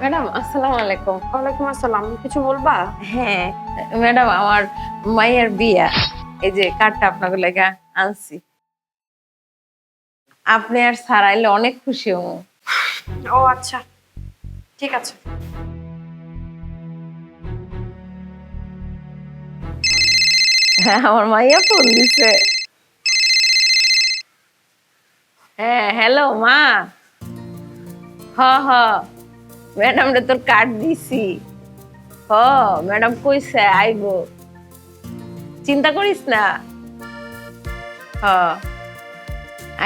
Madam আসসালামু আলাইকুম। ওয়ালাইকুম আসসালাম। কিছু বলবা? হ্যাঁ ম্যাডাম আমার মায়ের বিয়া। এই যে কার্ডটা আপনাকে লেখা আনছি। আপনি আর স্যার আইলে অনেক খুশি হব। ও আচ্ছা। ঠিক আছে। হ্যাঁ আমার মাইয়া ফোন দিছে। হ্যাঁ হ্যালো মা। হ হ। ম্যাডাম রে তোর কার্ড দিছি। হ ম্যাডাম কইছে আইবো চিন্তা করিস না। হ।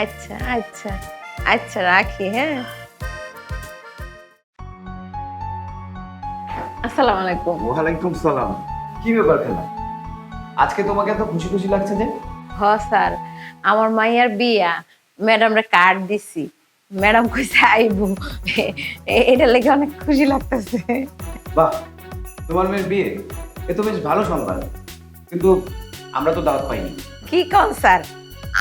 আচ্ছা আচ্ছা আচ্ছা রাখি হ্যাঁ। আসসালামু আলাইকুম। ওয়ালাইকুম সালাম। কি ব্যাপার খেলা? আজকে তোমাকে এত খুশি খুশি লাগছে যে? হ স্যার। আমার মাইয়ার বিয়া। ম্যাডামরে কার্ড দিছি। ম্যাডাম কইছে আইবো এটা লেগে অনেক খুশি লাগতেছে। বাহ তোমার মেয়ের বিয়ে এ তো বেশ ভালো সংবাদ কিন্তু আমরা তো দাওয়াত পাইনি। কি কন স্যার?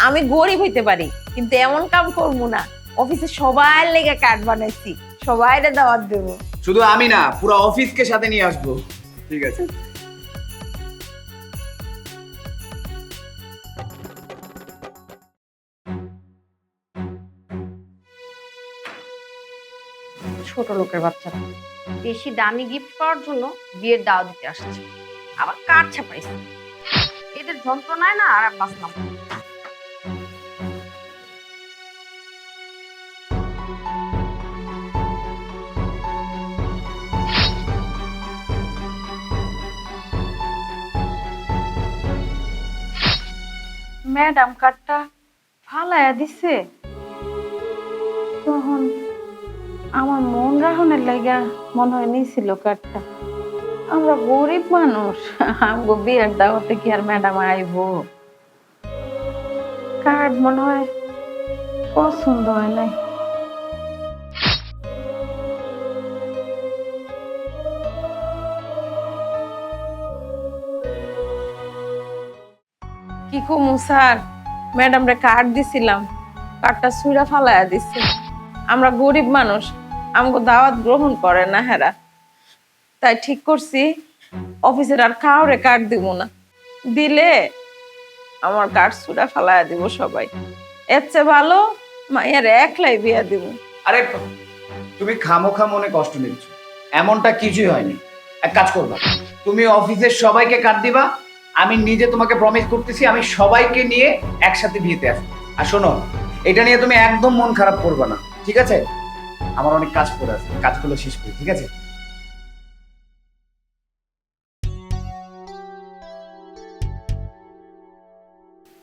আমি গরিব হইতে পারি কিন্তু এমন কাম করব না। অফিসে সবাই লেগে কার্ড বানাইছি সবাইরে দাওয়াত দেবো। শুধু আমি না পুরো অফিসকে সাথে নিয়ে আসব। ঠিক আছে। ছোট লোকের বাচ্চারা। বেশি দামি গিফট পাওয়ার জন্য বিয়ের দাও দিতে আসছে। আবার কার ছাপাইছে? এদের যন্ত্রণায় না আর বাঁচলাম। ম্যাডাম কার্ডটা ফালায়া দিছে। তখন আমার মন রাহনের লাগা মনে হয় নিছিল কার্ডটা আমরা গরিব মানুষ, আমগো বিয়ের দাওয়াতে কি আর ম্যাডাম আইবো? কার্ড মনে হয় পছন্দ হয় নাই। কি কমু স্যার? ম্যাডাম রে কার্ড দিছিলাম কার্ডটা সুইরা ফালায়া দিছে। আমরা গরিব মানুষ আমগো দাওয়াত গ্রহণ করে না হেরা। তাই ঠিক করছি, অফিসের আর কাউরে কার্ড দিব না। দিলে আমার কার্ড সুরা ফালায়া দিব সবাই। এর চেয়ে ভালো মাইয়ার একলাই বিয়া দিব। আরে, তুমি খামোখা মনে কষ্ট নিচ্ছ। এমনটা কিছুই হয়নি। এক কাজ করবা, তুমি অফিসের সবাইকে কাট দিবা, আমি নিজে তোমাকে প্রমিস করতেছি, আমি সবাইকে নিয়ে একসাথে বিয়েতে আসব। আর শোনো, এটা নিয়ে তুমি একদম মন খারাপ করবে না। ঠিক আছে? আমার অনেক কাজ করে আছে। কাজগুলো শেষ করি ঠিক আছে?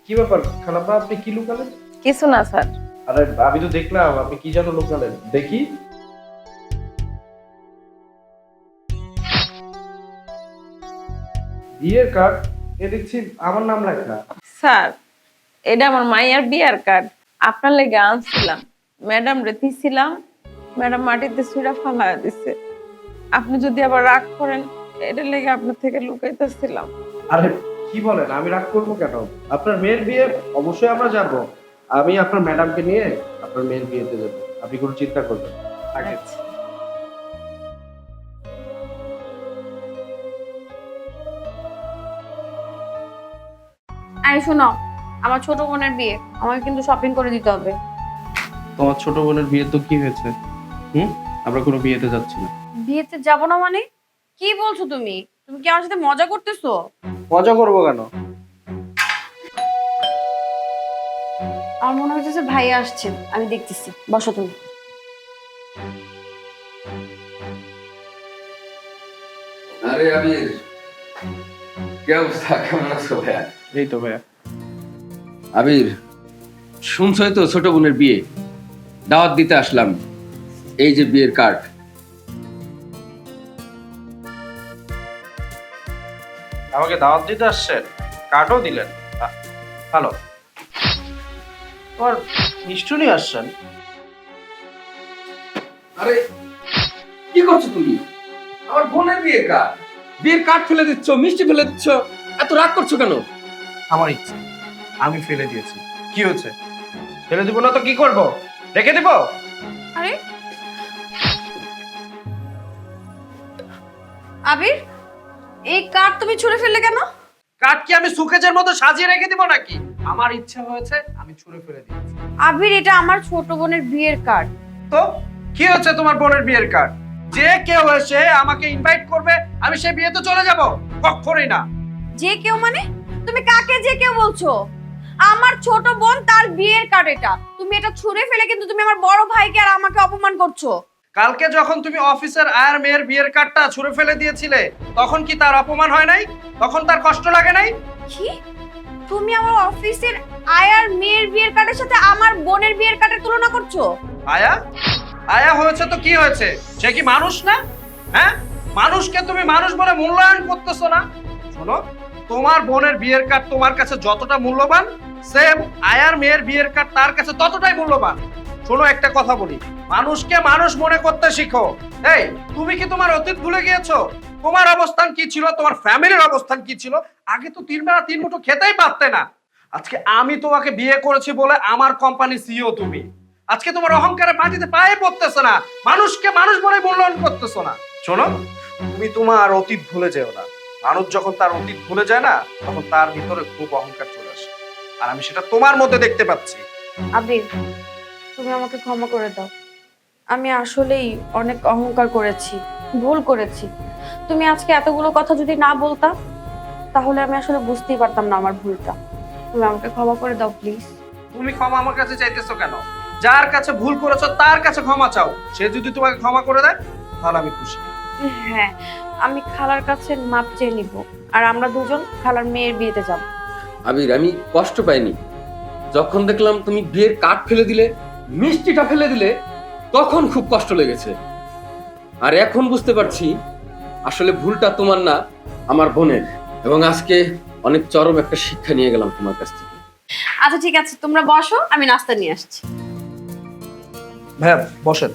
কি ব্যাপার? খালাপা আপনি কি লুকালেন? কিছু না স্যার। আরে আমি তো দেখলাম আপনি কি যেন লুকালেন? দেখি। বিয়ের কার্ড এ দেখছি আমার নাম লেখা। স্যার এটা আমার মাইয়ার বিয়ার কার্ড আপনার লেগে আনছিলাম। ম্যাডাম রে দিছিলাম। ম্যাডাম মাটিতে সুইরা ফালায়া দিছে। আপনি যদি আবার রাগ করেন এটা লেগে আপনার থেকে লুকাইতেছিলাম। আরে কি বলেন? আমি রাগ করব কেন? আপনার মেয়ের বিয়ে অবশ্যই আমরা যাব আমি আপনার ম্যাডামকে নিয়ে আপনার মেয়ের বিয়েতে যাব। আপনি কোনো চিন্তা করবেন আগে আচ্ছা। আরে শোনো আমার ছোট বোনের বিয়ে আমাকে কিন্তু শপিং করে দিতে হবে। তোমার ছোট বোনের বিয়ে তো কি হয়েছে? হুম? আমরা কোনো বিয়েতে যাচ্ছি না। বিয়েতে যাব না মানে? কি বলছো তুমি? তুমি কি আমার সাথে মজা করতেছো? মজা করব কেন? আমার মনে হচ্ছে ভাই আসছে। আমি দেখতেছি। বসো তুমি। আরে কি অবস্থা? কেমন আছো ভাইয়া? এই তো ভাইয়া। আবির শুনছই তো ছোট বোনের বিয়ে। দাওয়াত দিতে আসলাম। এই যে বিয়ের কার্ড। আমাকে দাওয়াত দিতে আসছেন? কার্ডও দিলেন? ভালো। তোমার নিষ্ঠুরই আসছেন। আরে কি করছ তুমি? আমার বোনের বিয়ের কার্ড। বিয়ের কার্ড ফেলে দিচ্ছ মিষ্টি ফেলে দিচ্ছ এত রাগ করছ কেন? আমার ইচ্ছে আমি ফেলে দিয়েছি। কি হয়েছে? ফেলে দিব না তো কি করব? রেখে দিব? আরে। আবির এই কার্ড তুমি ছুঁড়ে ফেললে কেন? কাঠ কি আমি সুকেজের মতো সাজিয়ে রেখে দিব নাকি? আমার ইচ্ছা হয়েছে আমি ছুঁড়ে ফেলে দিয়েছি। আবির এটা আমার ছোট বোনের বিয়ের কার্ড। তো কি হচ্ছে তোমার বোনের বিয়ের কার্ড? যে কেউ এসে আমাকে ইনভাইট করবে আমি সেই বিয়েতে চলে যাব? কখনোই না। যে কেউ মানে? তুমি কাকে যে কেউ বলছো? আমার ছোট বোন তার বিয়ের কার্ড এটা। তুমি এটা ছুঁড়ে ফেলে কিন্তু তুমি আমার বড় ভাইকে আর আমাকে অপমান করছ। কালকে যখন তুমি অফিসের আয়ার মেয়ের বিয়ের কার্ডটা ছুঁড়ে ফেলে দিয়েছিলে তখন কি তার অপমান হয় নাই? তখন তার কষ্ট লাগে নাই? কি? তুমি আমার অফিসের আয়ার মেয়ের বিয়ের কার্ডের সাথে আমার বোনের বিয়ের কার্ডের তুলনা করছ? আয়া? আয়া হয়েছে তো কি হয়েছে? সে কি মানুষ না? হ্যাঁ? মানুষকে তুমি মানুষ বলে মূল্যায়ন করতেছো না? শোনো তোমার বোনের বিয়ের কার্ড তোমার কাছে যতটা মূল্যবান সেম আয়ার মেয়ের বিয়ের কার্ড তার কাছে ততটাই মূল্যবান। শোনো, একটা কথা বলি। মানুষকে মানুষ মনে করতে শিখো। এই, তুমি কি তোমার অতীত ভুলে গিয়েছো? তোমার অবস্থান কি ছিল? তোমার ফ্যামিলির অবস্থান কি ছিল? আগে তো তিন বেলা তিন মুঠো খেতেই পারতে না। আজকে আমি তোমাকে বিয়ে করেছি বলে আমার কোম্পানি সিও তুমি। আজকে তোমার অহংকারে মাটিতে পায়ে পড়তেছে না। মানুষকে মানুষ বলে মূল্যায়ন করতেছো না। শোনো, তুমি তোমার অতীত ভুলে যেও না। মানুষ যখন তার অতীত ভুলে যায় না তখন তার ভিতরে খুব অহংকার চলে আসে। আর আমি সেটা তোমার মধ্যে দেখতে পাচ্ছি। আবির তুমি আমাকে ক্ষমা করে দাও। আমি আসলেই অনেক অহংকার করেছি ভুল করেছি। তুমি আজকে এতগুলো কথা যদি না বলতা তাহলে আমি আসলে বুঝতেই পারতাম না আমার ভুলটা। তুমি আমাকে ক্ষমা করে দাও প্লিজ। তুমি ক্ষমা আমার কাছে চাইতেছো কেন? যার কাছে ভুল করেছ তার কাছে ক্ষমা চাও। সে যদি তোমাকে ক্ষমা করে দেয় তাহলে আমি খুশি। হ্যাঁ আমি খালার কাছে মাপ চেয়ে নিব। আর আমরা দুজন খালার মেয়ের বিয়েতে যাব। আবির আমি কষ্ট পাইনি। যখন দেখলাম তুমি বিয়ের কাঠ ফেলে দিলে মিষ্টিটা ফেলে দিলে তখন খুব কষ্ট লেগেছে। আর এখন বুঝতে পারছি আসলে ভুলটা তোমার না আমার বোনের। এবং আজকে অনেক চরম একটা শিক্ষা নিয়ে গেলাম তোমার কাছ থেকে। আচ্ছা ঠিক আছে তোমরা বসো আমি নাস্তা নিয়ে আসছি। ভাইয়া বসেন।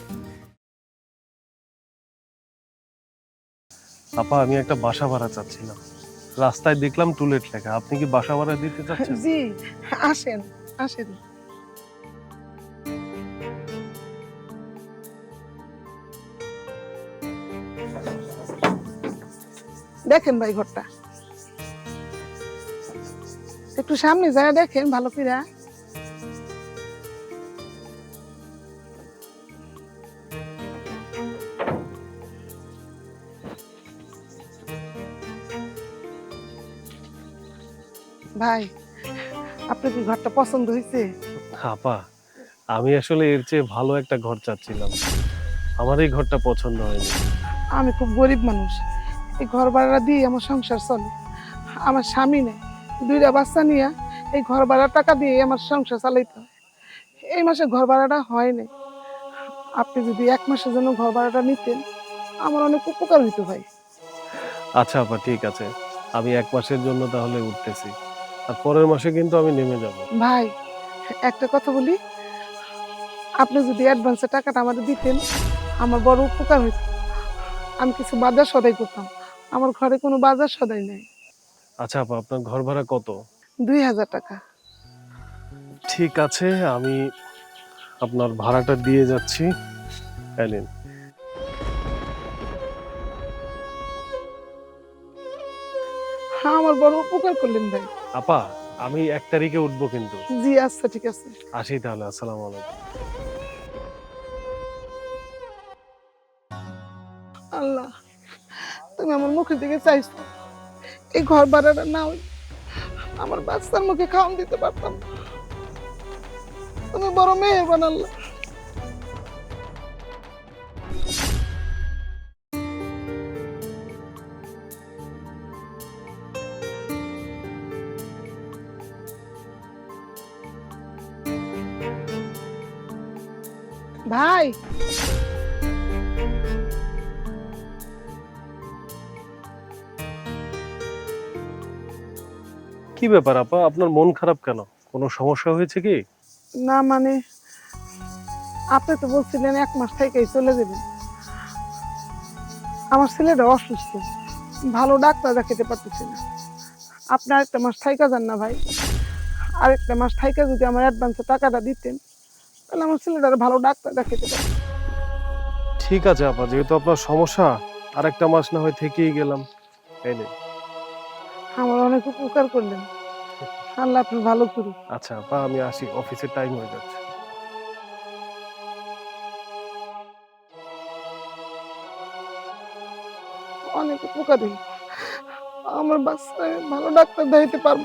আপা, আমি একটা বাসা ভাড়া চাচ্ছিলাম। রাস্তায় দেখলাম টুলেট লেখা। আপনি কি বাসা ভাড়া দিতে চাচ্ছেন? জি, আসেন আসেন। দেখেন ভাই ঘরটা। একটু সামনে যায় দেখেন, ভালো করে ভাই আপনার কি ঘরটা পছন্দ হয়েছে? আপা আমি আসলে এর চেয়ে ভালো একটা ঘর চাচ্ছিলাম। আমার এই ঘরটা পছন্দ হয়নি। আমি খুব গরিব মানুষ। এই ঘর ভাড়া দিয়ে আমার সংসার চলে। আমার স্বামী নেই। দুইটা বাচ্চা নিয়ে এই ঘর ভাড়ার টাকা দিয়ে আমার সংসার চালাইতে হয়। এই মাসে ঘর ভাড়াটা হয় নাই। আপনি যদি এক মাসের জন্য ঘর ভাড়াটা নিতেন আমার অনেক উপকার হইতো ভাই। আচ্ছা আপা ঠিক আছে। আমি এক মাসের জন্য তাহলে উঠতেছি। আর পরের মাসে কিন্তু আমি নেমে যাব। ভাই একটা কথা বলি। আপনি যদি অ্যাডভান্সে টাকাটা আমাদের দিতেন আমার বড় উপকার হইতো। আমি কিছু বাজার সদাই করতাম। আমার ঘরে কোনো বাজার সদাই নেই। আচ্ছা আপা আপনার ঘর ভাড়া কত? দুই হাজার টাকা। ঠিক আছে আমি আপনার ভাড়াটা দিয়ে যাচ্ছি। এই নিন। হ্যাঁ আমার বড় উপকার করলেন ভাই। আপা আমি এক তারিখে উঠবো কিন্তু। জি আচ্ছা ঠিক আছে। আসি তাহলে আসসালামু আলাইকুম। আল্লাহ তুমি আমার মুখের দিকে চাইছো। এই ঘর ভাড়াটা না হই আমার বাচ্চার মুখে খাওয়ান দিতে পারতাম। তুমি বড় মেয়ের বানাল্লা ভাই। কি ব্যাপার আপা? আপনার মন খারাপ কেন? কোনো সমস্যা হয়েছে কি? না মানে আপনি তো বলছিলেন এক মাস থেকেই চলে যাবেন। আমার ছেলেটা অসুস্থ। ভালো ডাক্তার দেখাতে পারতেছি না। আপনি আরেকটা মাস থাইকা যান না ভাই। আরেকটা মাস থাইকা যদি আমার অ্যাডভান্সে টাকাটা দিতেন তাহলে আমার ছেলেটার ভালো ডাক্তার দেখাতে পারত ঠিক আছে আপা যেহেতু আপনার সমস্যা আর একটা মাস না হয় থেকেই গেলাম। এই নে। আমার অনেক উপকার করলেন। আল্লাহ আপনি ভালো করুন আচ্ছা আপা আমি আসি। অফিসের টাইম হয়ে যাচ্ছে। অনেক উপকার আমার বাচ্চা ভালো ডাক্তার দেখাইতে পারব।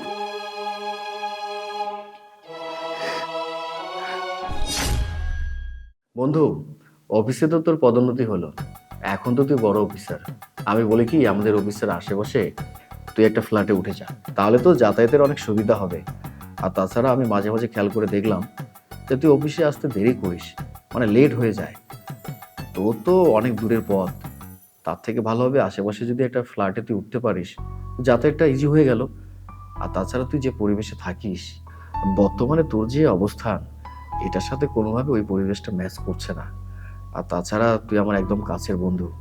বন্ধু অফিসে তো তোর পদোন্নতি হলো। এখন তো তুই বড় অফিসার আমি বলি কি, আমাদের অফিসের আশেপাশে তুই একটা ফ্ল্যাটে উঠে যা। তাহলে তো যাতায়াতের অনেক সুবিধা হবে। আর তাছাড়া আমি মাঝে মাঝে খেয়াল করে দেখলাম যে তুই অফিসে আসতে দেরি করিস মানে লেট হয়ে যায়। তোর তো অনেক দূরের পথ। তার থেকে ভালো হবে আশেপাশে যদি একটা ফ্ল্যাটে তুই উঠতে পারিস, যাতায়াতটা ইজি হয়ে গেল। আর তাছাড়া তুই যে পরিবেশে থাকিস, বর্তমানে তোর যে অবস্থান এটার সাথে কোনোভাবে ওই পরিবেশটা ম্যাচ করছে না। আর তাছাড়া তুই আমার একদম কাছের বন্ধু।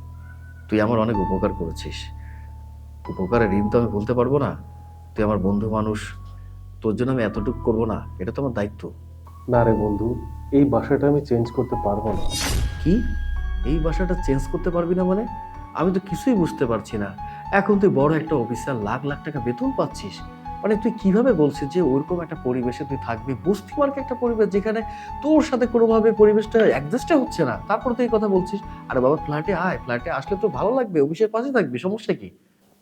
তুই আমার অনেক উপকার করেছিস। উপকারের ঋণ তো আমি বলতে পারব না। তুই আমার বন্ধু মানুষ। তোর জন্য আমি এতটুকু করব না। এটা তো আমার দায়িত্ব। না রে বন্ধু এই বাসাটা আমি চেঞ্জ করতে পারব না। কি? এই বাসাটা চেঞ্জ করতে পারবি না মানে? আমি তো কিছুই বুঝতে পারছি না। এখন তুই বড় একটা অফিসার লাখ লাখ টাকা বেতন পাচ্ছিস। মানে তুই কীভাবে বলছিস যে ওরকম একটা পরিবেশে তুই থাকবি? বস্তি মার্কে একটা পরিবেশ যেখানে তোর সাথে কোনোভাবে পরিবেশটা অ্যাডজাস্টে হচ্ছে না। তারপর তুই কথা বলছিস আরে বাবা ফ্ল্যাটে আয় ফ্ল্যাটে আসলে তো ভালো লাগবে অফিসের পাশে থাকবি সমস্যা কি?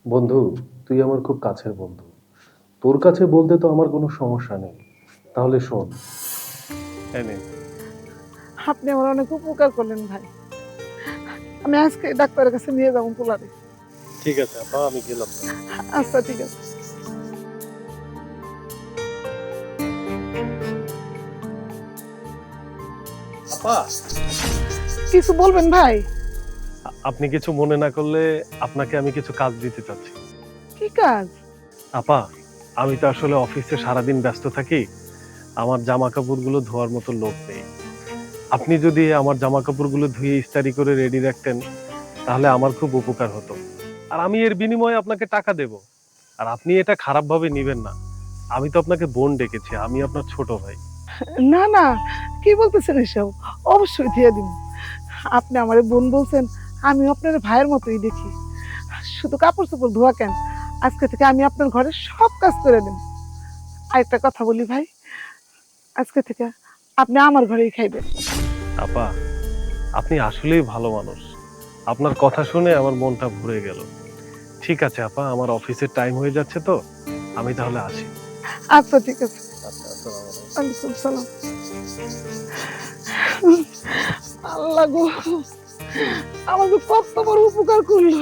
বন্ধু তুই আমার খুব কাছের বন্ধু। তোর কাছে বলতে তো আমার কোনো সমস্যা নেই। তাহলে শোন। এই নে। আপনি আমার অনেক উপকার করলেন ভাই। আমি আজকে ডাক্তারের কাছে নিয়ে যাব পোলারে। ঠিক আছে আপা আমি গেলাম। আচ্ছা ঠিক আছে। আপা কিছু বলবেন ভাই? আপনি কিছু মনে না করলে আপনাকে আমি কিছু কাজ দিতে চাচ্ছি। কি কাজ? আপা আমি তো আসলে অফিসে সারাদিন ব্যস্ত থাকি। আমার জামা কাপড়গুলো ধোয়ার মতো লোক নেই। আপনি যদি আমার জামা কাপড়গুলো ধুয়ে ইস্তারি করে রেডি রাখতেন তাহলে আমার খুব উপকার হতো। আর আমি এর বিনিময়ে আপনাকে টাকা দেব। আর আপনি এটা খারাপভাবে নেবেন না। আমি তো আপনাকে বোন ডেকেছি আমি আপনার ছোট ভাই। না না কি বলতেছেন এসব? অবশ্যই দিয়ে দিন আপনি আমার বোন বলছেন আমি আপনার ভাইয়ের মতোই দেখি। শুধু কাপড় চোপড় ধোয়া কেন? আজকে থেকে আমি আপনার ঘরে সব কাজ করে দেব। আরেকটা কথা বলি ভাই আজকে থেকে আপনি আমার ঘরেই খাইবেন। আপা আপনি আসলেই ভালো মানুষ। আপনার কথা শুনে আমার মনটা ভরে গেল। ঠিক আছে আপা আমার অফিসের টাইম হয়ে যাচ্ছে তো। আমি তাহলে আসি। আচ্ছা ঠিক আছে। আচ্ছা আসসালামু আলাইকুম। সালাম আল্লাহ গো, আমাকে কত বড় উপকার করল।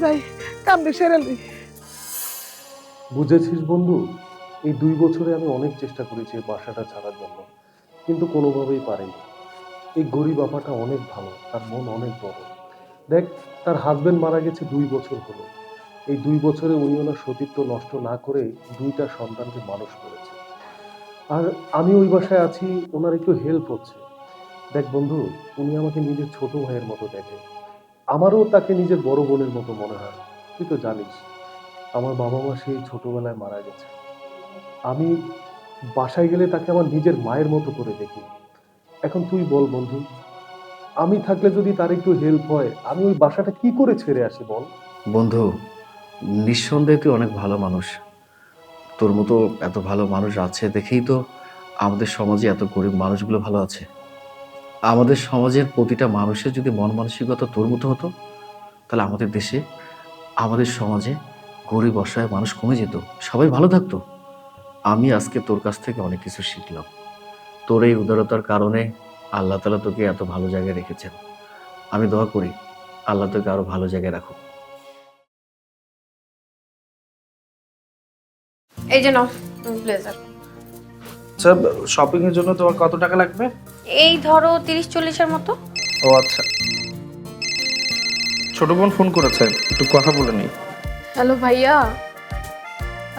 যাই, কান্দে সেরালি বুঝেছিস বন্ধু, এই দুই বছরে আমি অনেক চেষ্টা করেছি বাসাটা ছাড়ার জন্য, কিন্তু কোনোভাবেই পারিনি। এই গরিব আপাটা অনেক ভালো, তার মন অনেক বড়। দেখ, তার হাজবেন্ড মারা গেছে দুই বছর হলো। এই দুই বছরে উনি ওনার সতীত্ব নষ্ট না করে দুইটা সন্তানকে মানুষ করেছে। আর আমি ওই বাসায় আছি, ওনার একটু হেল্প হচ্ছে। দেখ বন্ধু, উনি আমাকে নিজের ছোট ভাইয়ের মতো দেখে। আমারও তাকে নিজের বড় বোনের মতো মনে হয়, তুই তো জানিস। আমার বাবা মা সেই ছোটবেলায় মারা গেছে। আমি বাসায় গেলে তাকে আমার নিজের মায়ের মতো করে দেখি। এখন তুই বল বন্ধু, আমি থাকলে যদি তার একটু হেল্প হয়, আমি ওই বাসাটা কি করে ছেড়ে আসি বল? বন্ধু, নিঃসন্দেহে তুই অনেক ভালো মানুষ। তোর মতো এত ভালো মানুষ আছে দেখেই তো আমাদের সমাজে এত গরিব মানুষগুলো ভালো আছে। আমাদের সমাজের প্রতিটা মানুষের যদি মন মানসিকতা তোর মতো হতো, তাহলে আমাদের দেশে, আমাদের সমাজে গরিব, অসহায় মানুষ কমে যেত। সবাই ভালো থাকতো। আমি আজকে তোর কাছ থেকে অনেক কিছু শিখলাম। তোর এই উদারতার কারণে আল্লাহ তালা তোকে এত ভালো জায়গায় রেখেছেন। আমি দোয়া করি, আল্লাহ তোকে আরও ভালো জায়গায় রাখুক। এই যে নাও ব্লেজার আচ্ছা শপিং এর জন্য তোমার কত টাকা লাগবে? এই ধরো তিরিশ চল্লিশের মতো। ও আচ্ছা। ছোট বোন ফোন করেছে একটু কথা বলে নি হ্যালো ভাইয়া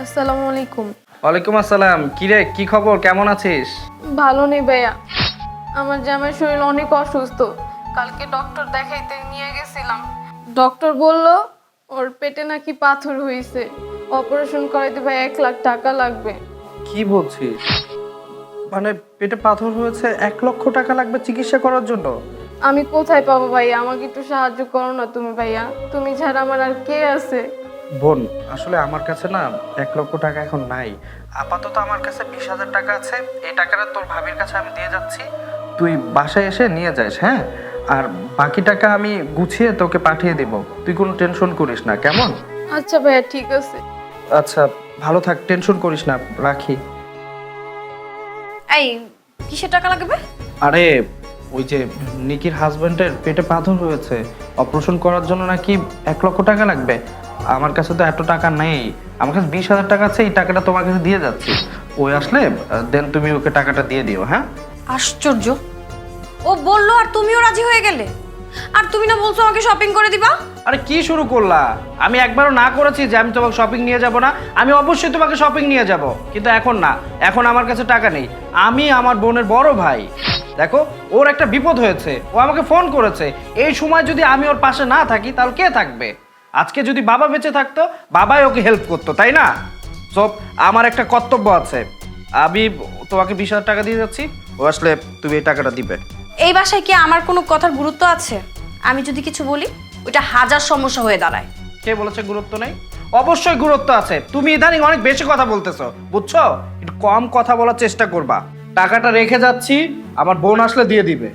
আসসালামু আলাইকুম। ওয়ালাইকুম আসসালাম। কি রে কি খবর? কেমন আছিস? ভালো নেই ভাইয়া। আমার জামাই শরীর অনেক অসুস্থ। কালকে ডক্টর দেখাইতে নিয়ে গেছিলাম। ডক্টর বলল ওর পেটে নাকি পাথর হয়েছে অপারেশন করাইতে ভাই এক লাখ টাকা লাগবে। কি বলছিস? মানে পেটে পাথর হয়েছে এক লক্ষ টাকা লাগবে চিকিৎসা করার জন্য? আমি কোথায় পাবো ভাইয়া আমাকে একটু সাহায্য করো না তুমি ভাইয়া। তুমি ছাড়া আমার আর কে আছে? বোন আসলে আমার কাছে না এক লক্ষ টাকা এখন নাই। আপাতত আমার কাছে বিশ হাজার টাকা আছে। এই টাকাটা তোর ভাবির কাছে আমি দিয়ে যাচ্ছি। তুই বাসায় এসে নিয়ে যাস হ্যাঁ? আর বাকি টাকা আমি গুছিয়ে তোকে পাঠিয়ে দিব। তুই কোনো টেনশন করিস না কেমন? আচ্ছা ভাইয়া ঠিক আছে। আচ্ছা ভালো থাক টেনশন করিস না রাখি। এই কিসের টাকা লাগবে? আরে ওই যে নিকির হাজবেন্ডের পেটে পাথর হয়েছে অপারেশন করার জন্য নাকি এক লক্ষ টাকা লাগবে। আমার কাছে তো এত টাকা নেই আমার কাছে বিশ হাজার টাকা আছে এই টাকাটা তোমার কাছে দিয়ে যাচ্ছি। ওই আসলে দেন তুমি ওকে টাকাটা দিয়ে দিও হ্যাঁ? আশ্চর্য। ও বলল আর তুমিও রাজি হয়ে গেলে। আর তুমি না বলছো আমাকে শপিং করে দিবা? আরে কি শুরু করলা? আমি একবারও না করেছি যে আমি তোমাকে শপিং নিয়ে যাব না। আমি অবশ্যই তোমাকে শপিং নিয়ে যাব। কিন্তু এখন না। এখন আমার কাছে টাকা নেই। আমি আমার বোনের বড় ভাই। দেখো, ওর একটা বিপদ হয়েছে। ও আমাকে ফোন করেছে। এই সময় যদি আমি ওর পাশে না থাকি, তাহলে কে থাকবে? আজকে যদি বাবা বেঁচে থাকতো, বাবাই ওকে হেল্প করতো, তাই না? সব আমার একটা কর্তব্য আছে। আমি তোমাকে বিশ হাজার টাকা দিয়ে যাচ্ছি। ও আসলে তুমি এই টাকাটা দিবে। এই বাসায় কি আমার কোনো কথার গুরুত্ব আছে? আমি যদি কিছু বলি? ওটা হাজার সমস্যা হয়ে দাঁড়ায়। কে বলেছে গুরুত্ব নেই? অবশ্যই গুরুত্ব আছে। তুমি ইদানিং অনেক বেশি কথা বলতেছো বুঝছ? একটু কম কথা বলার চেষ্টা করবা। টাকাটা রেখে যাচ্ছি আমার বোন আসলে দিয়ে দিবে।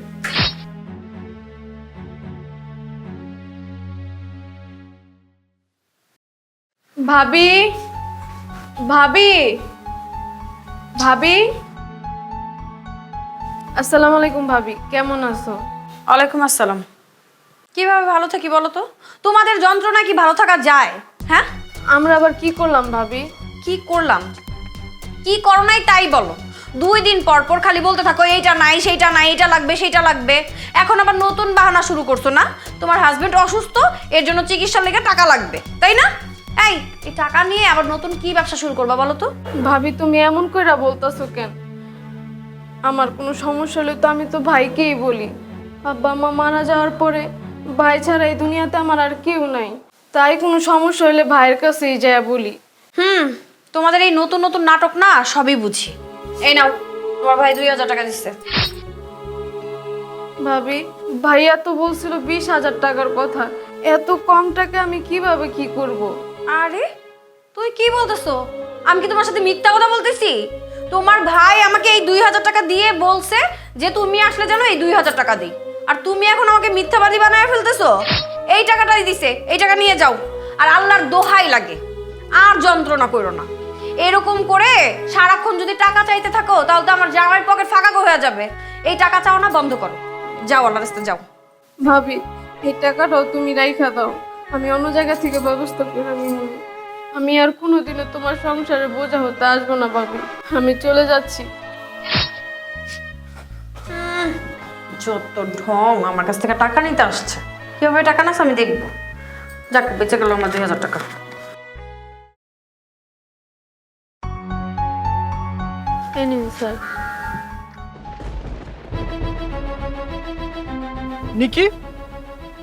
ভাবি ভাবি ভাবি। আসসালামু আলাইকুম ভাবি কেমন আছো? ওয়ালাইকুম আসসালাম। কীভাবে ভালো থাকি বলো তো? তোমাদের যন্ত্রণা কি ভালো থাকা যায়? হ্যাঁ? আমরা আবার কি করলাম ভাবি? কি করলাম? কি করো নাই তাই বলো। দুই দিন পর পর খালি বলতে থাকো এইটা নাই সেইটা নাই এটা লাগবে সেইটা লাগবে। এখন আবার নতুন বাহানা শুরু করছ না? তোমার হাজবেন্ড অসুস্থ এর জন্য চিকিৎসার লেগে টাকা লাগবে তাই না? এই এই টাকা নিয়ে আবার নতুন কি ব্যবসা শুরু করবা বলো তো? ভাবি তুমি এমন কইরা বলতাছো কেন? আমার কোনো সমস্যা হলে তো আমি তো ভাইকেই বলি। আব্বা মা মারা যাওয়ার পরে ভাই ছাড়া এই দুনিয়াতে আমার আর কেউ নাই। তাই কোনো সমস্যা হলে ভাইয়ের কাছেই যায় বলি। হুম তোমাদের এই নতুন নতুন নাটক না সবই বুঝি। এই নাও তোমার ভাই দুই হাজার টাকা দিচ্ছে ভাবি ভাইয়া তো বলছিল বিশ হাজার টাকার কথা। এত কম টাকা আমি কীভাবে কি করব। আরে তুই কি বলতেছো? আমি কি তোমার সাথে মিথ্যা কথা বলতেছি? তোমার ভাই আমাকে এই দুই হাজার টাকা দিয়ে বলছে যে তুমি আসলে জানো এই দুই হাজার টাকা দিই। আর তুমি এখন আমাকে মিথ্যাবাদী বানায় ফেলতেছো? এই টাকাটাই দিছে, এই টাকা নিয়ে যাও। আর আল্লাহর দোহাই লাগে। আর যন্ত্রণা করো না। এরকম করে সারাক্ষণ যদি টাকা চাইতে থাকো, তাহলে তো আমার জামাইয়ের পকেট ফাঁকা হয়ে যাবে। এই টাকা চাও না, বন্ধ করো। যাও আল্লাহ রাস্তা যাও। ভাবি, এই টাকাটাও তুমি রাইখা দাও। আমি অন্য জায়গা থেকে ব্যবস্থা করে নিব। আমি আর কোনোদিনও তোমার সংসারে বোঝা হতে আসব না, ভাবি। আমি চলে যাচ্ছি। যত ঢং আমার কাছ থেকে টাকা নিতে আসছে। কীভাবে টাকা নাস আমি দেখব। যাক বেঁচে গেল আমার দুই হাজার টাকা। এই নিন স্যার নিকি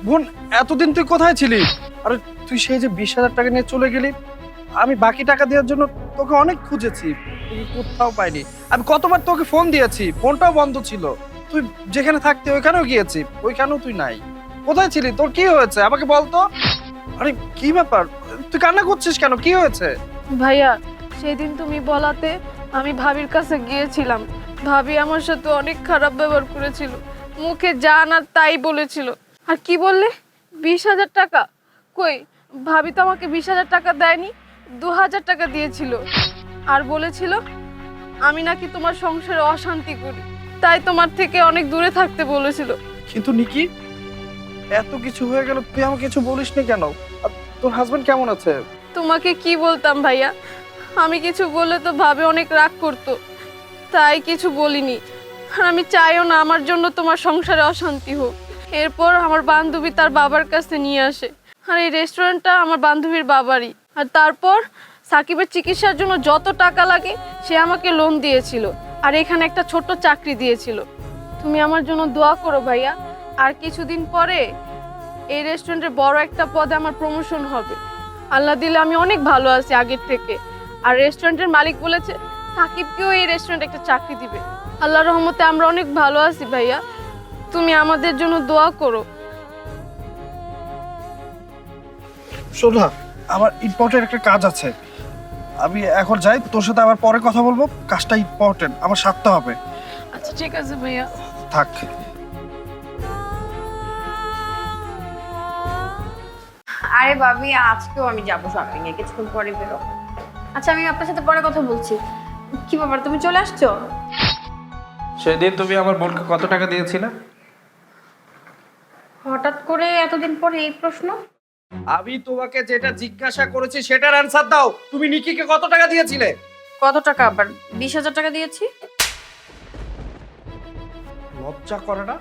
বোন এতদিন তুই কোথায় ছিলি? আরে তুই সেই যে বিশ হাজার টাকা নিয়ে চলে গেলি আমি বাকি টাকা দেওয়ার জন্য তোকে অনেক খুঁজেছি তুই কোথাও পাইনি। আমি কতবার তোকে ফোন দিয়েছি ফোনটাও বন্ধ ছিল। তুই যেখানে থাকতে ওইখানেও গিয়েছি, ওইখানেও তুই নাই। কোথায় ছিলি? তোর কি হয়েছে? আমাকে বলতো? আরে, কি ব্যাপার? তুই কান্না করছিস কেন? কি হয়েছে? ভাইয়া, সেদিন তুমি বলাতে আমি ভাবির কাছে গিয়েছিলাম। ভাবি আমার সাথে অনেক খারাপ ব্যবহার করেছিল। মুখে যা না তাই বলেছিল। আর কি বললে? বিশ হাজার টাকা। কই, ভাবি তো আমাকে বিশ হাজার টাকা দেয়নি, দু হাজার টাকা দিয়েছিল। আর বলেছিল, আমি নাকি তোমার সংসারে অশান্তি করি। তাই তোমার থেকে অনেক দূরে থাকতে বলেছিল। কিন্তু নিকি এত কিছু হয়ে গেল তুই আমাকে কিছু বলিস নি কেন? আর তোর হাজবেন্ড কেমন আছে? তোমাকে কি বলতাম ভাইয়া? আমি কিছু বললে তো ভাবে অনেক রাগ করতো। তাই কিছু বলিনি। আর আমি চাইও না আমার জন্য তোমার সংসারে অশান্তি হোক। এরপর আমার বান্ধবী তার বাবার কাছে নিয়ে আসে। আর এই রেস্টুরেন্টটা আমার বান্ধবীর বাবারই। আর তারপর সাকিবের চিকিৎসার জন্য যত টাকা লাগে সে আমাকে লোন দিয়েছিল। আর এখানে একটা ছোট্ট চাকরি দিয়েছিল। তুমি আমার জন্য দোয়া করো ভাইয়া। আর কিছুদিন পরে এই রেস্টুরেন্টের বড় একটা পদে আমার প্রমোশন হবে। আল্লাহ দিলে আমি অনেক ভালো আছি আগের থেকে। আর রেস্টুরেন্টের মালিক বলেছে, সাকিবকেও এই রেস্টুরেন্টে একটা চাকরি দিবে। আল্লাহ রহমতে আমরা অনেক ভালো আছি ভাইয়া। তুমি আমাদের জন্য দোয়া করো। শোনা আমার ইম্পর্টেন্ট একটা কাজ আছে। আমি এখন যাই তোর সাথে আবার পরে কথা বলব। কাজটা ইম্পর্টেন্ট আমার সারতে হবে। আচ্ছা ঠিক আছে ভাইয়া। থাক। আরে ভাবি আজকেও আমি যাব শপিং এ কিছুক্ষণ পরে বেরো। আচ্ছা আমি আপনার সাথে পরে কথা বলছি। কি ব্যাপার তুমি চলে আসছো? সেদিন তুমি আমার বোনকে কত টাকা দিয়েছিলে? হঠাৎ করে এতদিন পরে এই প্রশ্ন? আমি তোমাকে যেটা জিজ্ঞাসা করেছি সেটার অ্যান্সার দাও। তুমি নিকিকে কত টাকা দিয়েছিলে? কত টাকা আবার বিশ হাজার টাকা দিয়েছি। লজ্জা করে না?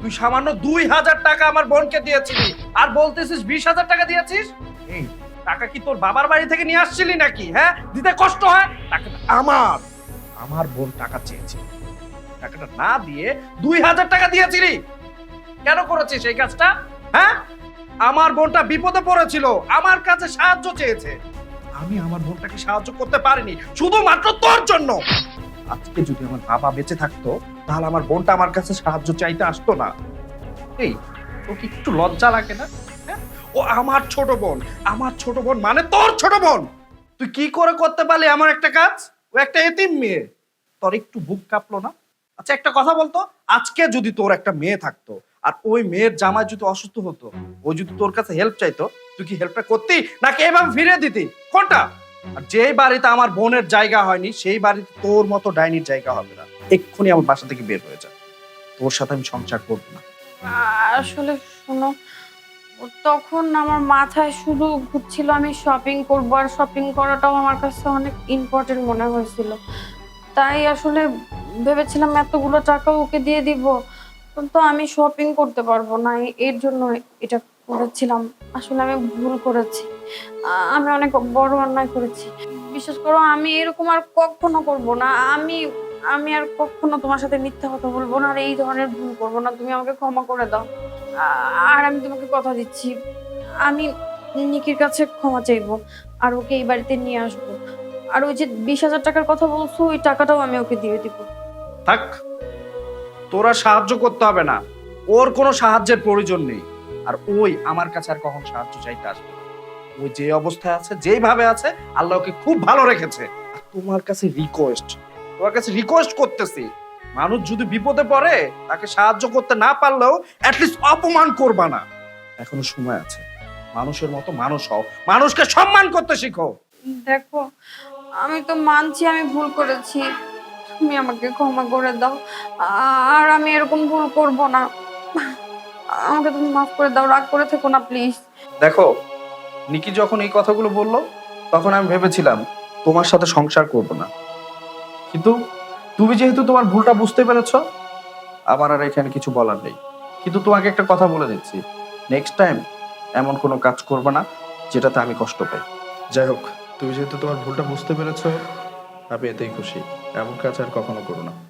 তুই সামান্য দুই হাজার টাকা আমার বোনকে দিয়েছিলি। আর বলতেছিস বিশ হাজার টাকা দিয়েছিস? এই টাকা কি তোর বাবার বাড়ি থেকে নিয়ে আসছিলি নাকি হ্যাঁ? দিতে কষ্ট হয়? টাকাটা আমার। আমার বোন টাকা চেয়েছে। টাকাটা না দিয়ে দুই হাজার টাকা দিয়েছিলি। কেন করেছিস এই কাজটা হ্যাঁ? আমার বোনটা বিপদে পড়েছিল। আমার কাছে সাহায্য চেয়েছে। আমি আমার বোনটাকে সাহায্য করতে পারিনি, শুধুমাত্র তোর জন্য। আজকে যদি আমার বাবা বেঁচে থাকতো, তাহলে আমার বোনটা আমার কাছে সাহায্য চাইতে আসতো না। এই ও কি একটু লজ্জা লাগে না? হ্যাঁ? ও আমার ছোট বোন। আমার ছোট বোন মানে তোর ছোট বোন। তুই কি করে করতে পারলি আমার একটা কাজ? ও একটা এতিম মেয়ে। তোর একটু বুক কাঁপলো না? আচ্ছা একটা কথা বলতো? আজকে যদি তোর একটা মেয়ে থাকতো আর ওই মেয়ের জামাই যদি অসুস্থ হতো, ও যদি তোর কাছে হেল্প চাইতো, তুই কি হেল্পটা করতি? নাকি এভাবে ফিরে দিতি? কোনটা? আর যেই বাড়িতে আমার বোনের জায়গা হয়নি, সেই বাড়িতে তোর মতো ডাইনির জায়গা হবে না। এক্ষুনি আমার বাসা থেকে বের হয়ে যা। তোর সাথে আমি সংসার করব না। আসলে শোনো, তখন আমার মাথায় শুধু ঘুরছিল আমি শপিং করব, আর শপিং করাটাও আমার কাছে অনেক ইম্পর্টেন্ট মনে হয়েছিল। তাই আসলে ভেবেছিলাম এতগুলো টাকা ওকে দিয়ে দিব। কিন্তু আমি শপিং করতে পারব না এর জন্য এটা করেছিলাম। আসলে আমি ভুল করেছি। আমি অনেক বড় অন্যায় করেছি। বিশ্বাস করো, আমি এরকম আর কখনো করব না। আমি আমি আর কখনো তোমার সাথে মিথ্যা কথা বলব না আর এই ধরনের ভুল করব না। তুমি আমাকে ক্ষমা করে দাও। আর আমি তোমাকে কথা দিচ্ছি। আমি নিকির কাছে ক্ষমা চাইব আর ওকে এই বাড়িতে নিয়ে আসব। আর ওই যে বিশ হাজার টাকার কথা বলছো, ওই টাকাটাও আমি ওকে দিয়ে দিব। থাক। তোরা সাহায্য করতে হবে না। ওর কোনো সাহায্যের প্রয়োজন নেই। আর ওই আমার কাছে আর কখন সাহায্য চাইতে আসবে। ওই যে অবস্থায় আছে, যেইভাবে আছে, আল্লাহ ওকে খুব ভালো রেখেছে। আর তোমার কাছে রিকোয়েস্ট তোমার কাছে রিকোয়েস্ট করতেছি, মানুষ যদি বিপদে পড়ে, তাকে সাহায্য করতে না পারলেও অ্যাটলিস্ট অপমান করবা না। এখনও সময় আছে। মানুষের মতো মানুষ হও। মানুষকে সম্মান করতে শিখো। দেখো, আমি তো মানছি, আমি ভুল করেছি। তুমি আমাকে ক্ষমা করে দাও। আর আমি এরকম ভুল করব না। আমাকে তুমি মাফ করে দাও রাগ করে থেকো না প্লিজ। দেখো নিকি যখন এই কথাগুলো বলল তখন আমি ভেবেছিলাম তোমার সাথে সংসার করব না। কিন্তু তুমি যেহেতু তোমার ভুলটা বুঝতে পেরেছ আমার আর এখানে কিছু বলার নেই। কিন্তু তোমাকে একটা কথা বলে দিচ্ছি। নেক্সট টাইম এমন কোনো কাজ করবে না যেটাতে আমি কষ্ট পাই। যাই হোক তুমি যেহেতু তোমার ভুলটা বুঝতে পেরেছ আমি এতেই খুশি। এমন কাজ আর কখনো করো না।